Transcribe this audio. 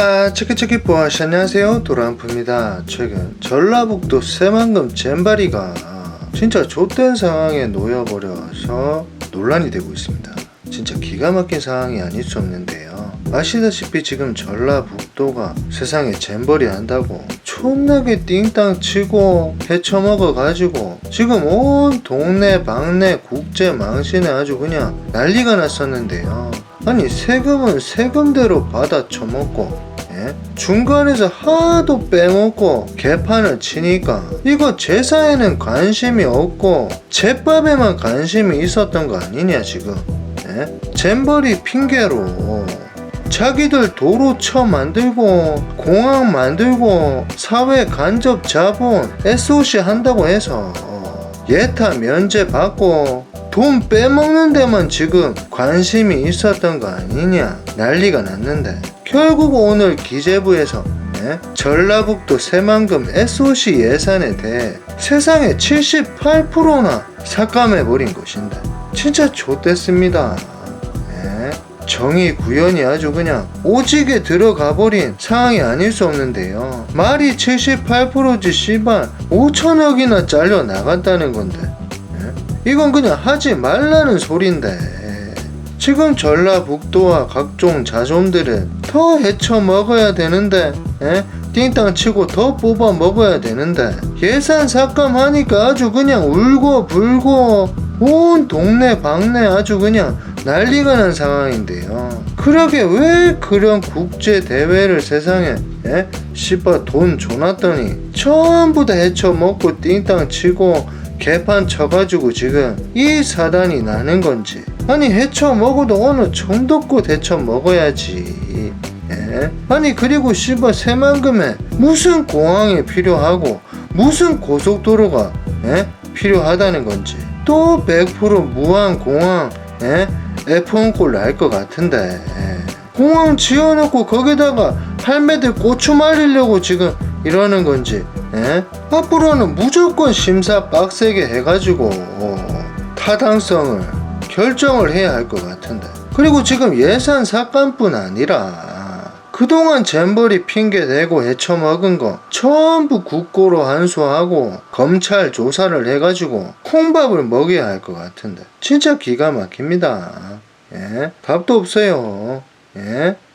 와 체크체크 보아시 안녕하세요? 도란프입니다. 최근 전라북도 새만금 잼바리가 진짜 좆된 상황에 놓여버려서 논란이 되고 있습니다. 진짜 기가 막힌 상황이 아닐 수 없는데요. 아시다시피 지금 전라북도가 세상에 잼버리 한다고 촌나게 띵땅 치고 헤쳐먹어 가지고 지금 온 동네 방네 국제 망신에 아주 그냥 난리가 났었는데요. 아니 세금은 세금대로 받아 처먹고 예? 중간에서 하도 빼먹고 개판을 치니까 이거 제사에는 관심이 없고 제밥에만 관심이 있었던 거 아니냐 지금 예? 잼버리 핑계로 자기들 도로 쳐 만들고 공항 만들고 사회 간접 자본 SOC 한다고 해서 예타 면제 받고 돈 빼먹는 데만 지금 관심이 있었던 거 아니냐 난리가 났는데 결국 오늘 기재부에서 예? 전라북도 새만금 SOC 예산에 대해 세상에 78%나 삭감해버린 것인데 진짜 좋댔습니다 예? 정의 구현이 아주 그냥 오지게 들어가 버린 상황이 아닐 수 없는데요. 말이 78%지 씨발 5천억이나 잘려 나갔다는 건데 예? 이건 그냥 하지 말라는 소린데 지금 전라북도와 각종 자손들은 더 헤쳐 먹어야 되는데 예? 띵땅 치고 더 뽑아 먹어야 되는데 예산 삭감하니까 아주 그냥 울고 불고 온 동네 방네 아주 그냥 난리가 난 상황인데요. 그러게 왜 그런 국제 대회를 세상에 예? 씨발 돈 줘놨더니 전부 다 헤쳐 먹고 띵땅 치고 개판 쳐가지고 지금 이 사단이 나는 건지 아니 헤쳐 먹어도 어느 정도껏 헤쳐 먹어야지 예? 아니 그리고 씨발 새만금에 무슨 공항이 필요하고 무슨 고속도로가 예? 필요하다는 건지 또 100% 무한 공항 예? F1꼴 날 것 같은데 예. 공항 지어놓고 거기다가 할매들 고추 말리려고 지금 이러는 건지 예? 앞으로는 무조건 심사 빡세게 해가지고 타당성을 결정을 해야 할 것 같은데 그리고 지금 예산 삭감뿐 아니라 그동안 잼버리 핑계 대고 헤쳐먹은 거 전부 국고로 한수하고 검찰 조사를 해가지고 콩밥을 먹여야 할 것 같은데 진짜 기가 막힙니다 예? 답도 없어요 예?